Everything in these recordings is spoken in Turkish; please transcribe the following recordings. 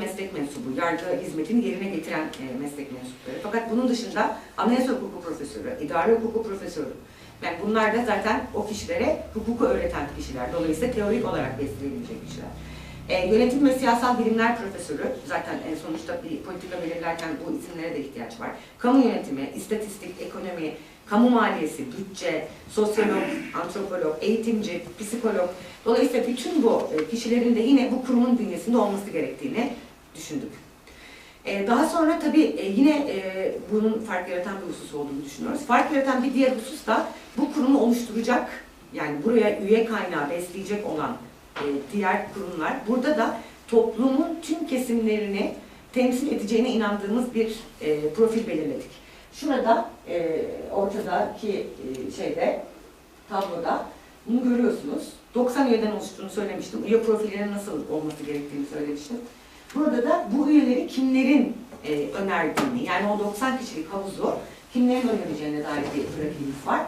meslek mensubu, yargı hizmetini yerine getiren e, meslek mensupları. Fakat bunun dışında anayasa hukuku profesörü, idare hukuku profesörü, yani bunlar da zaten o kişilere hukuku öğreten kişiler. Dolayısıyla teorik olarak besleyebilecek kişiler. E, yönetim ve siyasal bilimler profesörü, zaten en sonuçta bir politika belirlerken bu isimlere de ihtiyaç var. Kamu yönetimi, istatistik, ekonomi, kamu maliyesi, bütçe, sosyolog, antropolog, eğitimci, psikolog. Dolayısıyla bütün bu e, kişilerin de yine bu kurumun bünyesinde olması gerektiğini düşündük. E, Daha sonra tabii e, yine e, bunun fark yaratan bir husus olduğunu düşünüyoruz. Fark yaratan bir diğer husus da bu kurumu oluşturacak, yani buraya üye kaynağı besleyecek olan e, diğer kurumlar. Burada da toplumun tüm kesimlerini temsil edeceğine inandığımız bir e, profil belirledik. Şurada e, ortadaki e, şeyde, tabloda bunu görüyorsunuz. 90 üyeden oluştuğunu söylemiştim. Üye profillerinin nasıl olması gerektiğini söylemiştim. Burada da bu üyeleri kimlerin e, önerdiğini, yani o 90 kişilik havuzu kimlerin önereceğine dair bir grafiğimiz var.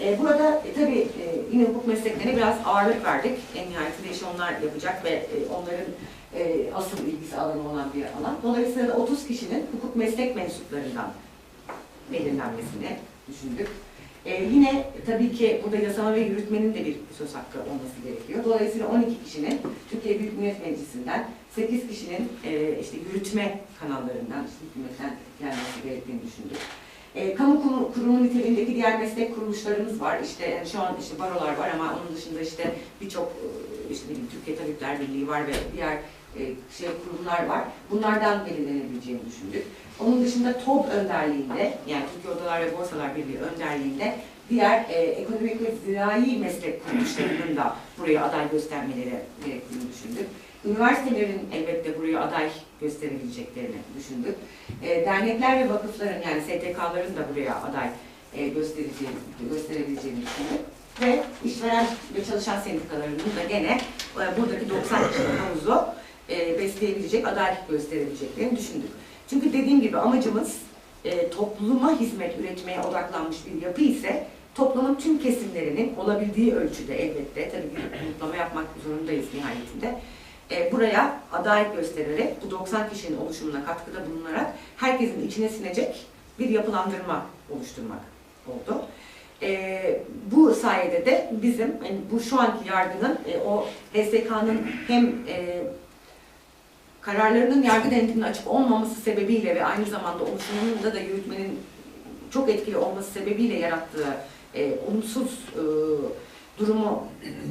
E, burada e, tabii e, yine hukuk mesleklerine biraz ağırlık verdik. En nihayetinde işi onlar yapacak ve e, onların e, asıl ilgisi alanı olan bir alan. Dolayısıyla da 30 kişinin hukuk meslek mensuplarından belirlenmesini düşündük. E, yine tabii ki burada yasama ve yürütmenin de bir söz hakkı olması gerekiyor. Dolayısıyla 12 kişinin Türkiye Büyük Millet Meclisi'nden, 8 kişinin e, işte yürütme kanallarından, işte hükümetten gelmesi gerektiğini düşündük. E, kamu kurumu, niteliğindeki diğer meslek kuruluşlarımız var. İşte yani şu an işte barolar var ama onun dışında işte birçok e, işte Türkiye Tabipler Birliği var ve diğer e, şey kurumlar var. Bunlardan belirlenebileceğini düşündük. Onun dışında TOB önderliğinde, yani Türkiye Odalar ve Borsalar Birliği önderliğinde diğer e, ekonomik ve zirai meslek kuruluşlarının da buraya aday göstermeleri gerektiğini düşündük. Üniversitelerin elbette buraya aday gösterebileceklerini düşündük. E, dernekler ve vakıfların yani STK'ların da buraya aday e, göstereceğini, gösterebileceğini düşündük. Ve işveren ve çalışan sendikalarının da gene e, buradaki 90 kişinin havuzu e, besleyebilecek, aday gösterebileceklerini düşündük. Çünkü dediğim gibi amacımız e, topluma hizmet üretmeye odaklanmış bir yapı ise toplumun tüm kesimlerinin olabildiği ölçüde elbette, tabii bir umutlama yapmak zorundayız nihayetinde, e, buraya aday göstererek bu 90 kişinin oluşumuna katkıda bulunarak herkesin içine sinecek bir yapılandırma oluşturmak oldu. E, bu sayede de bizim yani bu şu anki yargının e, o HSK'nın hem e, kararlarının yargı denetimine açık olmaması sebebiyle ve aynı zamanda oluşumunda da yürütmenin çok etkili olması sebebiyle yarattığı e, olumsuz e, durumu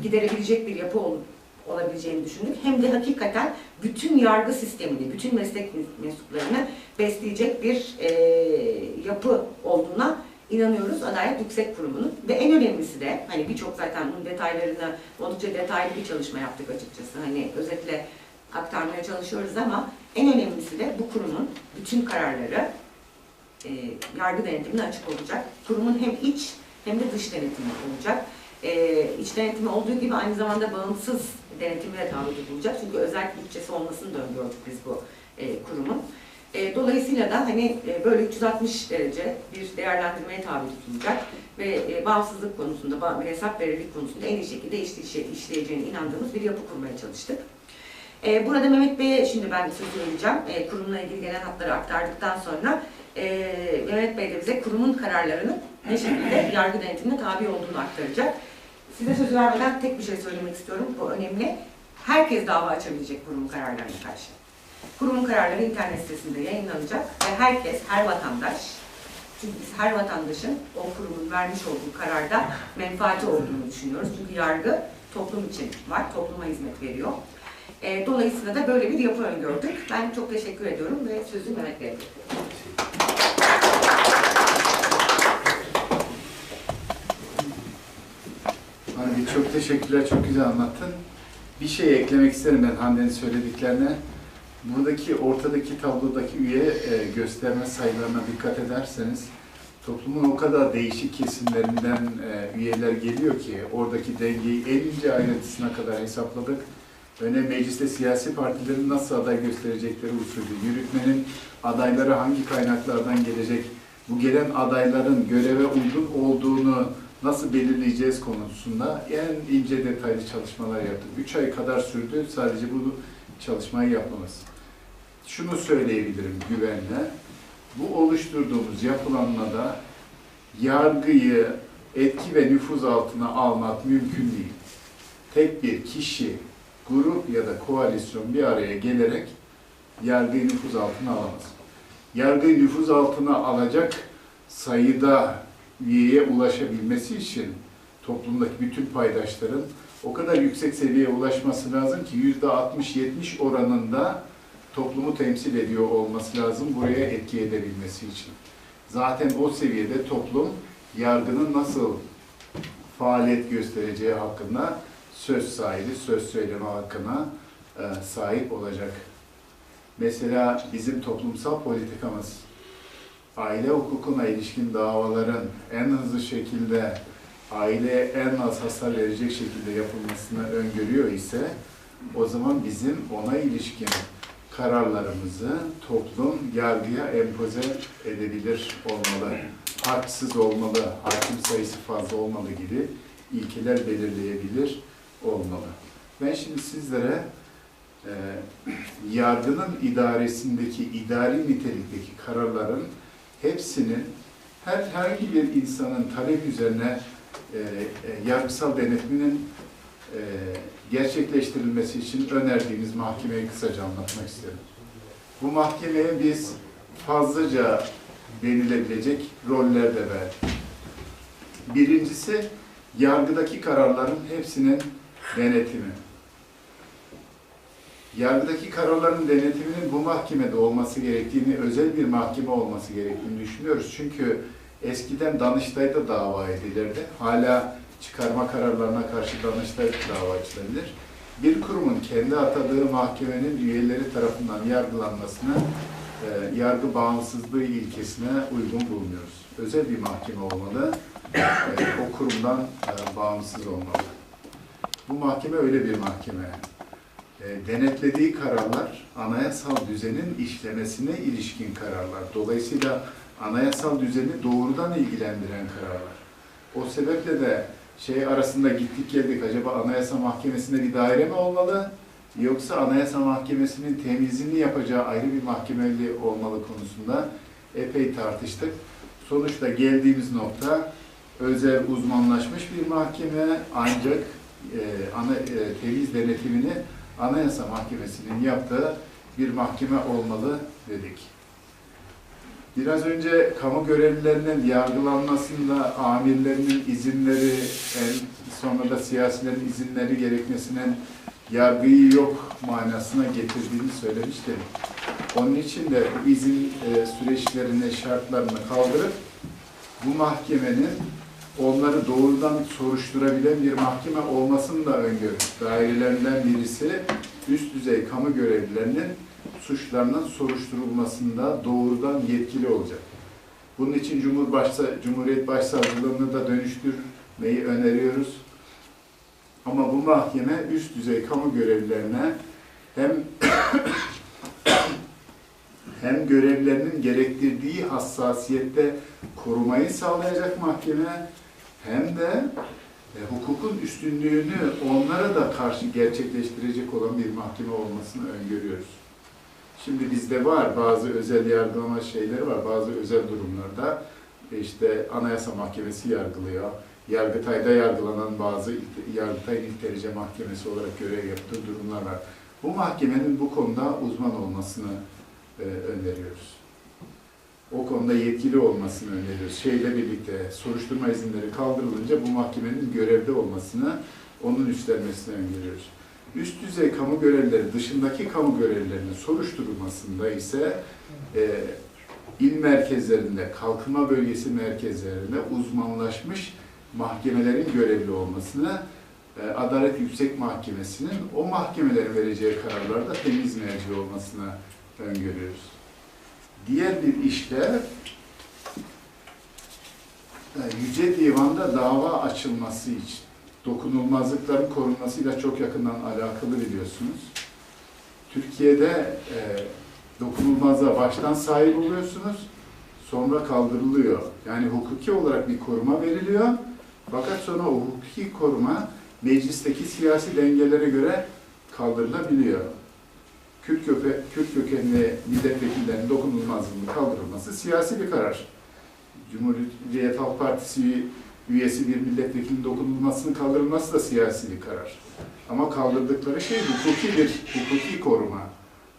giderebilecek bir yapı ol, olabileceğini düşündük. Hem de hakikaten bütün yargı sistemini, bütün meslek mensuplarını besleyecek bir e, yapı olduğuna inanıyoruz Adalet Yüksek Kurumu'nun. Ve en önemlisi de hani birçok zaten bunun detaylarını oldukça detaylı bir çalışma yaptık açıkçası. Hani özetle aktarmaya çalışıyoruz ama en önemlisi de bu kurumun bütün kararları e, yargı denetimine açık olacak. Kurumun hem iç hem de dış denetimi olacak. E, iç denetimi olduğu gibi aynı zamanda bağımsız denetimi de tabi tutulacak. Çünkü özel bütçesi olmasını da öngördük biz bu e, kurumun. E, dolayısıyla da hani e, böyle 360 derece bir değerlendirmeye tabi tutulacak ve e, bağımsızlık konusunda ba- ve hesap verirlik konusunda en iyi şekilde işleye- işleyeceğine inandığımız bir yapı kurmaya çalıştık. E, burada Mehmet Bey'e şimdi ben söz vereceğim. E, kurumla ilgili gelen hatları aktardıktan sonra e, Mehmet Bey de bize kurumun kararlarının ne şekilde yargı denetimine tabi olduğunu aktaracak. Size söz vermeden tek bir şey söylemek istiyorum. Bu önemli. Herkes dava açabilecek kurumun kararlarına karşı. Kurumun kararları internet sitesinde yayınlanacak ve herkes, her vatandaş, çünkü biz her vatandaşın o kurumun vermiş olduğu kararda menfaati olduğunu düşünüyoruz. Çünkü yargı toplum için var, topluma hizmet veriyor. E, dolayısıyla da böyle bir yapı öngördük. Ben çok teşekkür ediyorum ve sözü Mehmet Bey'e çok teşekkürler, çok güzel anlattın. Bir şey eklemek isterim ben Hande'nin söylediklerine. Buradaki ortadaki tablodaki üye e, gösterme sayılarına dikkat ederseniz toplumun o kadar değişik kesimlerinden e, üyeler geliyor ki oradaki dengeyi en ince ayrıntısına kadar hesapladık. Öne mecliste siyasi partilerin nasıl aday gösterecekleri usulü, yürütmenin adayları hangi kaynaklardan gelecek, bu gelen adayların göreve uygun olduğunu nasıl belirleyeceğiz konusunda en ince detaylı çalışmalar yaptık. Üç ay kadar sürdü sadece bu çalışmayı yapmamız. şunu söyleyebilirim güvenle. Bu oluşturduğumuz yapılanmada yargıyı etki ve nüfuz altına almak mümkün değil. Tek bir kişi, grup ya da koalisyon bir araya gelerek yargıyı nüfuz altına alamaz. Yargıyı nüfuz altına alacak sayıda üyeye ulaşabilmesi için toplumdaki bütün paydaşların o kadar yüksek seviyeye ulaşması lazım ki yüzde 60-70 oranında toplumu temsil ediyor olması lazım buraya etki edebilmesi için. Zaten o seviyede toplum yargının nasıl faaliyet göstereceği hakkında söz sahibi, söz söyleme hakkına e, sahip olacak. Mesela bizim toplumsal politikamız aile hukukuna ilişkin davaların en hızlı şekilde aileye en az hasar verecek şekilde yapılmasını öngörüyor ise o zaman bizim ona ilişkin kararlarımızı toplum yargıya empoze edebilir olmalı. Haksız olmalı, hakim sayısı fazla olmalı gibi ilkeler belirleyebilir olmalı. Ben şimdi sizlere e, yargının idaresindeki idari nitelikteki kararların hepsinin herhangi bir insanın talep üzerine e, e, yargısal denetiminin e, gerçekleştirilmesi için önerdiğimiz mahkemeyi kısaca anlatmak isterim. Bu mahkemeye biz fazlaca denilebilecek roller de verdik. Birincisi, yargıdaki kararların hepsinin denetimi. Yargıdaki kararların denetiminin bu mahkemede olması gerektiğini, özel bir mahkeme olması gerektiğini düşünüyoruz. Çünkü eskiden Danıştay'da dava edilirdi. Hala çıkarma kararlarına karşı Danıştay dava açılabilir. Bir kurumun kendi atadığı mahkemenin üyeleri tarafından yargılanmasını e, yargı bağımsızlığı ilkesine uygun bulmuyoruz. Özel bir mahkeme olmalı, e, o kurumdan e, bağımsız olmalı. Bu mahkeme öyle bir mahkeme. E, denetlediği kararlar anayasal düzenin işlemesine ilişkin kararlar. Dolayısıyla anayasal düzeni doğrudan ilgilendiren kararlar. O sebeple de şey arasında gittik geldik acaba Anayasa Mahkemesi'nde bir daire mi olmalı yoksa Anayasa Mahkemesi'nin temizliğini yapacağı ayrı bir mahkemeli olmalı konusunda epey tartıştık. Sonuçta geldiğimiz nokta özel uzmanlaşmış bir mahkeme ancak e, ana, e, temiz denetimini Anayasa Mahkemesi'nin yaptığı bir mahkeme olmalı dedik. Biraz önce kamu görevlilerinin yargılanmasında amirlerinin izinleri, en sonra da siyasilerin izinleri gerekmesinin yargıyı yok manasına getirdiğini söylemiştim. Onun için de izin e, süreçlerini, şartlarını kaldırıp bu mahkemenin onları doğrudan soruşturabilen bir mahkeme olmasını da öngörüyoruz. Dairelerinden birisi üst düzey kamu görevlilerinin suçlarının soruşturulmasında doğrudan yetkili olacak. Bunun için Cumhurbaşsa, Cumhuriyet Başsavcılığını da dönüştürmeyi öneriyoruz. Ama bu mahkeme üst düzey kamu görevlilerine hem hem görevlerinin gerektirdiği hassasiyette korumayı sağlayacak mahkeme hem de e, hukukun üstünlüğünü onlara da karşı gerçekleştirecek olan bir mahkeme olmasını öngörüyoruz. Şimdi bizde var bazı özel yargılama şeyleri var. Bazı özel durumlarda e, işte Anayasa Mahkemesi yargılıyor. Yargıtay'da yargılanan bazı Yargıtay'ın ilk derece mahkemesi olarak görev yaptığı durumlar var. Bu mahkemenin bu konuda uzman olmasını e, öneriyoruz. O konuda yetkili olmasını öneriyoruz. Şeyle birlikte soruşturma izinleri kaldırılınca bu mahkemenin görevde olmasını, onun üstlenmesini öngörüyoruz. Üst düzey kamu görevlileri dışındaki kamu görevlilerinin soruşturulmasında ise e, il merkezlerinde, kalkınma bölgesi merkezlerinde uzmanlaşmış mahkemelerin görevli olmasını, e, Adalet Yüksek Mahkemesi'nin o mahkemelerin vereceği kararlarda temiz merci olmasını öngörüyoruz. Diğer bir işle e, Yüce Divan'da dava açılması için dokunulmazlıkların korunmasıyla çok yakından alakalı biliyorsunuz. Türkiye'de e, dokunulmazlığa baştan sahip oluyorsunuz, sonra kaldırılıyor. Yani hukuki olarak bir koruma veriliyor. Fakat sonra o hukuki koruma meclisteki siyasi dengelere göre kaldırılabiliyor. Kürt, köpe, Kürt kökenli milletvekillerinin dokunulmazlığının kaldırılması siyasi bir karar. Cumhuriyet Halk Partisi üyesi bir milletvekilinin dokunulmasının kaldırılması da siyasi bir karar. Ama kaldırdıkları şey hukuki bir hukuki koruma.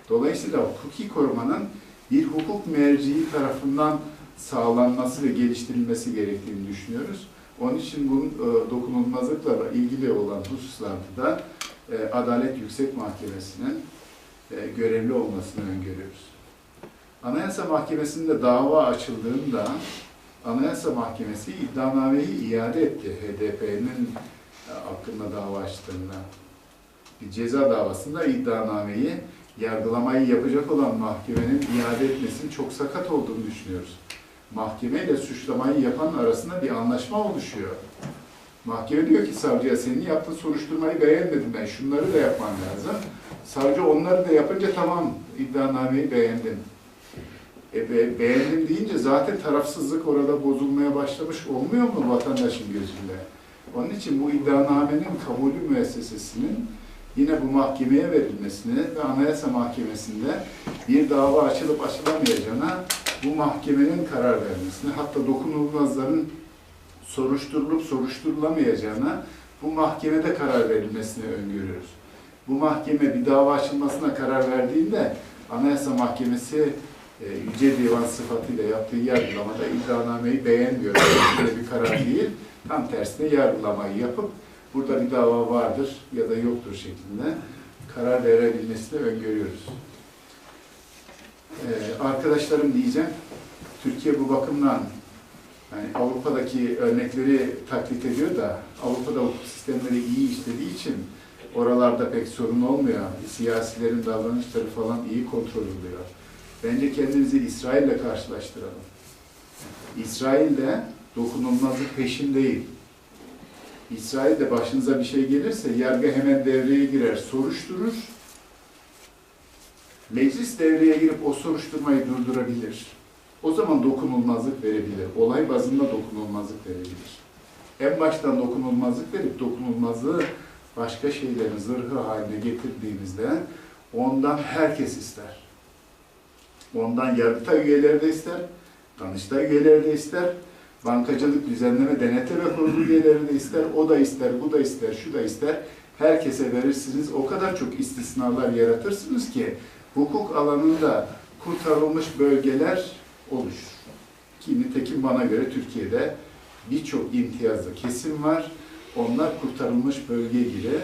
Dolayısıyla hukuki korumanın bir hukuk merciği tarafından sağlanması ve geliştirilmesi gerektiğini düşünüyoruz. Onun için bunun e, dokunulmazlıkla ilgili olan hususlarda da e, Adalet Yüksek Mahkemesi'nin görevli olmasını öngörüyoruz. Anayasa Mahkemesi'nde dava açıldığında Anayasa Mahkemesi iddianameyi iade etti HDP'nin e, hakkında dava açtığında. Bir ceza davasında iddianameyi yargılamayı yapacak olan mahkemenin iade etmesinin çok sakat olduğunu düşünüyoruz. Mahkeme ile suçlamayı yapan arasında bir anlaşma oluşuyor. Mahkeme diyor ki savcıya senin yaptığın soruşturmayı beğenmedim ben, şunları da yapman lazım. Savcı onları da yapınca tamam iddianameyi beğendim. E be- beğendim deyince zaten tarafsızlık orada bozulmaya başlamış olmuyor mu vatandaşın gözünde? Onun için bu iddianamenin kabulü müessesesinin yine bu mahkemeye verilmesini ve Anayasa Mahkemesi'nde bir dava açılıp açılamayacağına bu mahkemenin karar vermesini, hatta dokunulmazların soruşturulup soruşturulamayacağına bu mahkemede karar verilmesini öngörüyoruz. Bu mahkeme bir dava açılmasına karar verdiğinde Anayasa Mahkemesi e, Yüce Divan sıfatıyla yaptığı yargılamada iddianameyi beğenmiyor. Böyle bir karar değil. Tam tersine yargılamayı yapıp burada bir dava vardır ya da yoktur şeklinde karar verebilmesini öngörüyoruz. Ee, arkadaşlarım diyeceğim, Türkiye bu bakımdan yani Avrupa'daki örnekleri taklit ediyor da Avrupa'da hukuk sistemleri iyi işlediği için oralarda pek sorun olmuyor. Siyasilerin davranışları falan iyi kontrol ediliyor. Bence kendimizi İsrail'le karşılaştıralım. İsrail'de dokunulmazlık peşin değil. İsrail'de başınıza bir şey gelirse yargı hemen devreye girer, soruşturur. Meclis devreye girip o soruşturmayı durdurabilir. O zaman dokunulmazlık verebilir. Olay bazında dokunulmazlık verebilir. En baştan dokunulmazlık verip dokunulmazlığı başka şeylerin zırhı haline getirdiğimizde ondan herkes ister. Ondan Yargıtay üyeleri de ister, Danıştay üyeleri de ister, Bankacılık Düzenleme Denetleme Kurulu üyeleri de ister, o da ister, bu da ister, şu da ister. Herkese verirsiniz. O kadar çok istisnalar yaratırsınız ki hukuk alanında kurtarılmış bölgeler oluşur. Ki nitekim bana göre Türkiye'de birçok imtiyazlı kesim var. Onlar kurtarılmış bölge gibi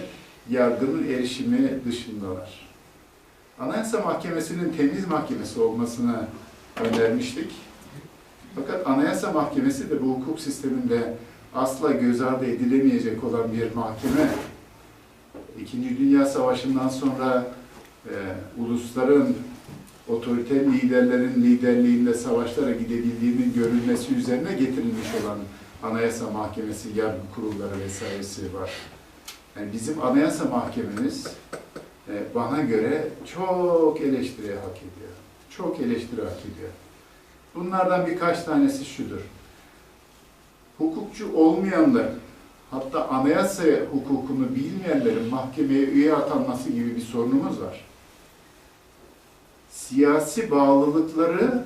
yargının erişimi dışındalar. Anayasa Mahkemesi'nin temiz mahkemesi olmasını önermiştik. Fakat Anayasa Mahkemesi de bu hukuk sisteminde asla göz ardı edilemeyecek olan bir mahkeme. İkinci Dünya Savaşı'ndan sonra e, ulusların otoriter liderlerin liderliğinde savaşlara gidebildiğinin görülmesi üzerine getirilmiş olan Anayasa Mahkemesi, yargı kurulları vesairesi var. Yani bizim Anayasa Mahkememiz e, bana göre çok eleştiri hak ediyor. Çok eleştiri hak ediyor. Bunlardan birkaç tanesi şudur. Hukukçu olmayanlar, hatta anayasa hukukunu bilmeyenlerin mahkemeye üye atanması gibi bir sorunumuz var. Siyasi bağlılıkları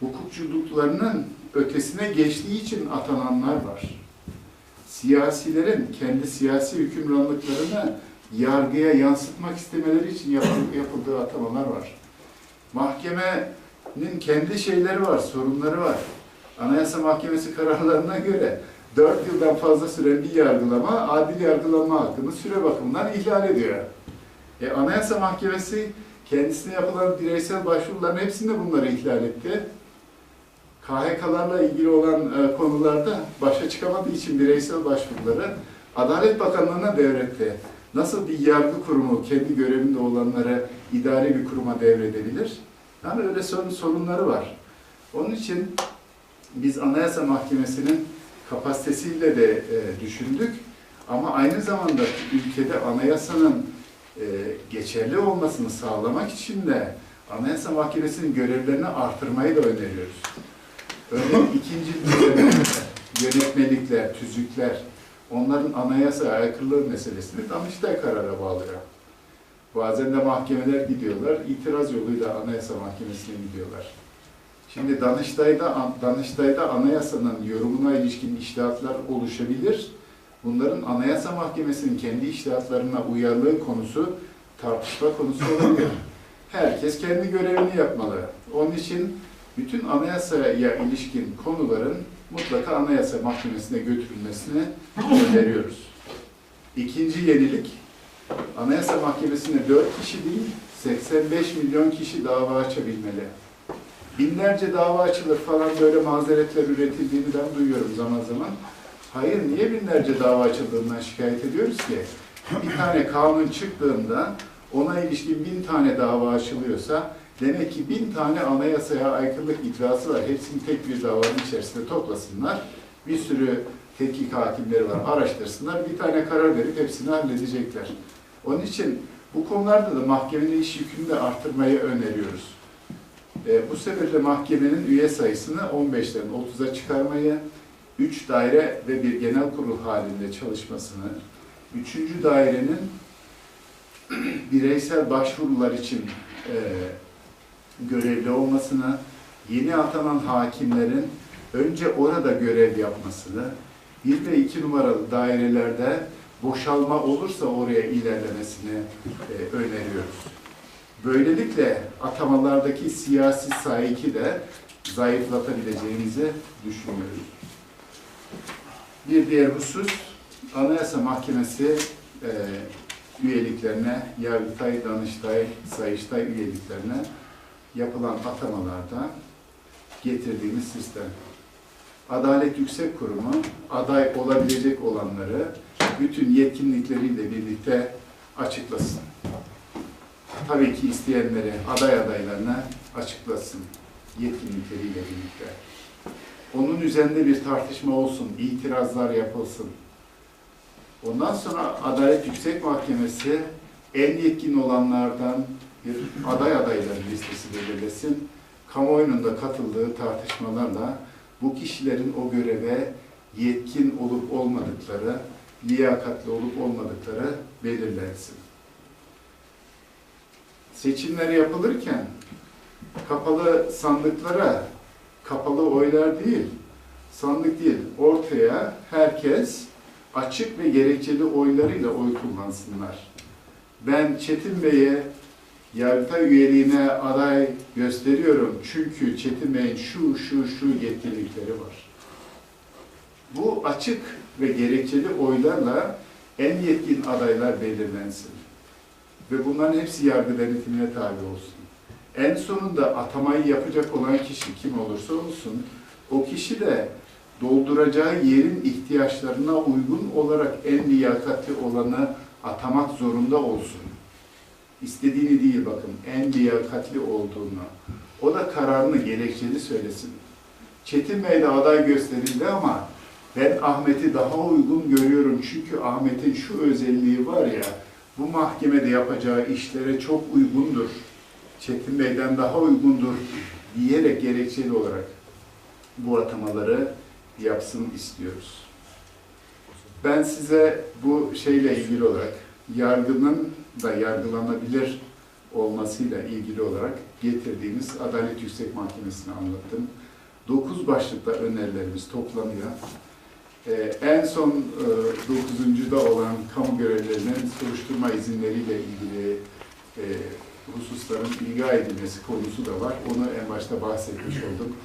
hukukçuluklarının ötesine geçtiği için atananlar var. Siyasilerin kendi siyasi hükümranlıklarını yargıya yansıtmak istemeleri için yapıl- yapıldığı atamalar var. Mahkemenin kendi şeyleri var, sorunları var. Anayasa Mahkemesi kararlarına göre 4 yıldan fazla süren bir yargılama, adil yargılama hakkını süre bakımından ihlal ediyor. E, Anayasa Mahkemesi kendisine yapılan bireysel başvuruların hepsinde bunları ihlal etti. KHK'larla ilgili olan e, konularda başa çıkamadığı için bireysel başvuruları Adalet Bakanlığı'na devretti. Nasıl bir yargı kurumu kendi görevinde olanlara idari bir kuruma devredebilir? Yani öyle sorun, sorunları var. Onun için biz Anayasa Mahkemesi'nin kapasitesiyle de e, düşündük. Ama aynı zamanda ülkede anayasanın e, geçerli olmasını sağlamak için de Anayasa Mahkemesi'nin görevlerini artırmayı da öneriyoruz. Örneğin ikinci yönetmelikler, tüzükler, onların anayasa aykırılığı meselesini Danıştay karara bağlıyor. Bazen de mahkemeler gidiyorlar, itiraz yoluyla Anayasa Mahkemesi'ne gidiyorlar. Şimdi Danıştay'da, Danıştay'da anayasanın yorumuna ilişkin iştihatlar oluşabilir. Bunların Anayasa Mahkemesi'nin kendi iştihatlarına uyarlığı konusu tartışma konusu olabilir. Herkes kendi görevini yapmalı. Onun için bütün anayasaya ilişkin konuların mutlaka Anayasa Mahkemesi'ne götürülmesini öneriyoruz. İkinci yenilik, Anayasa Mahkemesi'ne 4 kişi değil, 85 milyon kişi dava açabilmeli. Binlerce dava açılır falan böyle mazeretler üretildiğini ben duyuyorum zaman zaman. Hayır, niye binlerce dava açıldığından şikayet ediyoruz ki? Bir tane kanun çıktığında ona ilişkin bin tane dava açılıyorsa demek ki bin tane anayasaya aykırılık iddiası var. Hepsini tek bir davanın içerisinde toplasınlar. Bir sürü tetkik hakimleri var, araştırsınlar. Bir tane karar verip hepsini halledecekler. Onun için bu konularda da mahkemenin iş yükünü de artırmayı öneriyoruz. E, bu sebeple mahkemenin üye sayısını 15'ten 30'a çıkarmayı, 3 daire ve bir genel kurul halinde çalışmasını, 3. dairenin bireysel başvurular için e, görevli olmasını, yeni atanan hakimlerin önce orada görev yapmasını, bir ve iki numaralı dairelerde boşalma olursa oraya ilerlemesini e, öneriyoruz. Böylelikle atamalardaki siyasi saiki de zayıflatabileceğimizi düşünüyoruz. Bir diğer husus, Anayasa Mahkemesi e, üyeliklerine, Yargıtay, Danıştay, Sayıştay üyeliklerine yapılan atamalarda getirdiğimiz sistem. Adalet Yüksek Kurumu aday olabilecek olanları bütün yetkinlikleriyle birlikte açıklasın. Tabii ki isteyenleri, aday adaylarına açıklasın yetkinlikleriyle birlikte. Onun üzerinde bir tartışma olsun, itirazlar yapılsın. Ondan sonra Adalet Yüksek Mahkemesi en yetkin olanlardan bir aday adayları listesi belirlesin. Kamuoyunun da katıldığı tartışmalarla bu kişilerin o göreve yetkin olup olmadıkları, liyakatli olup olmadıkları belirlensin. Seçimler yapılırken kapalı sandıklara, kapalı oylar değil, sandık değil, ortaya herkes açık ve gerekçeli oylarıyla oy kullansınlar. Ben Çetin Bey'e Yargıtay üyeliğine aday gösteriyorum çünkü Çetin Bey'in şu şu şu yetkinlikleri var. Bu açık ve gerekçeli oylarla en yetkin adaylar belirlensin. Ve bunların hepsi yargı denetimine tabi olsun. En sonunda atamayı yapacak olan kişi kim olursa olsun, o kişi de dolduracağı yerin ihtiyaçlarına uygun olarak en liyakatli olanı atamak zorunda olsun. İstediğini değil bakın, en liyakatli olduğunu. O da kararını gerekçeli söylesin. Çetin Bey de aday gösterildi ama ben Ahmet'i daha uygun görüyorum çünkü Ahmet'in şu özelliği var ya, bu mahkemede yapacağı işlere çok uygundur. Çetin Bey'den daha uygundur diyerek gerekçeli olarak bu atamaları yapsın istiyoruz. Ben size bu şeyle ilgili olarak yargının da yargılanabilir olmasıyla ilgili olarak getirdiğimiz Adalet Yüksek Mahkemesi'ni anlattım. Dokuz başlıkta önerilerimiz toplanıyor. Ee, en son e, dokuzuncuda olan kamu görevlilerinin soruşturma izinleriyle ilgili e, hususların ilga edilmesi konusu da var. Onu en başta bahsetmiş oldum.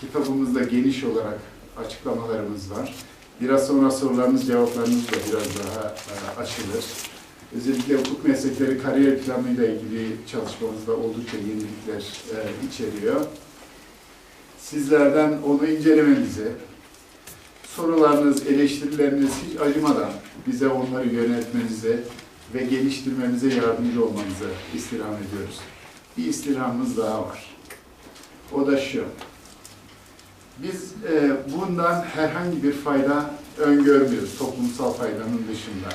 Kitabımızda geniş olarak açıklamalarımız var. Biraz sonra sorularınız, cevaplarınız da biraz daha e, açılır. Özellikle hukuk meslekleri kariyer planıyla ilgili çalışmamızda oldukça yenilikler e, içeriyor. Sizlerden onu incelemenizi, sorularınız, eleştirileriniz hiç acımadan bize onları yöneltmenizi ve geliştirmemize yardımcı olmanızı istirham ediyoruz. Bir istirhamımız daha var. O da şu. Biz e, bundan herhangi bir fayda öngörmüyoruz toplumsal faydanın dışında.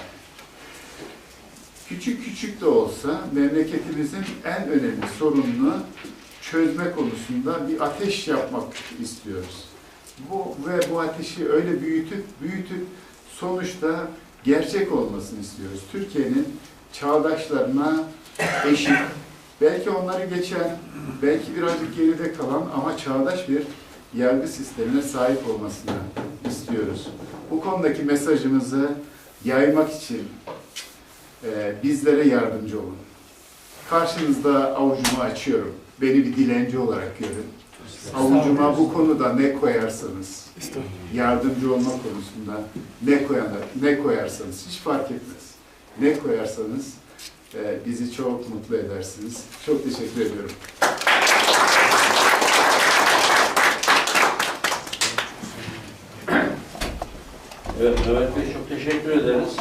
Küçük küçük de olsa memleketimizin en önemli sorununu çözme konusunda bir ateş yapmak istiyoruz. Bu ve bu ateşi öyle büyütüp büyütüp sonuçta gerçek olmasını istiyoruz. Türkiye'nin çağdaşlarına eşit, belki onları geçen, belki birazcık geride kalan ama çağdaş bir yargı sistemine sahip olmasını istiyoruz. Bu konudaki mesajımızı yaymak için e, bizlere yardımcı olun. Karşınızda avucumu açıyorum. Beni bir dilenci olarak görün. Avucuma bu konuda ne koyarsanız, yardımcı olma konusunda ne koyar, ne koyarsanız hiç fark etmez. Ne koyarsanız e, bizi çok mutlu edersiniz. Çok teşekkür ediyorum. Evet Mehmet Bey çok teşekkür ederiz.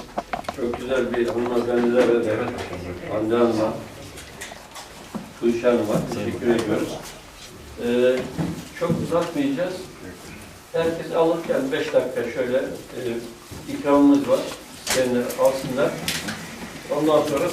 Çok güzel bir hanımefendiler ve evet, Hande Hanım'a, Tuğçe Hanım'a teşekkür ediyoruz. Ee, çok uzatmayacağız. Herkes alırken beş dakika şöyle e, ikramımız var. İsteyenler alsınlar. Ondan sonra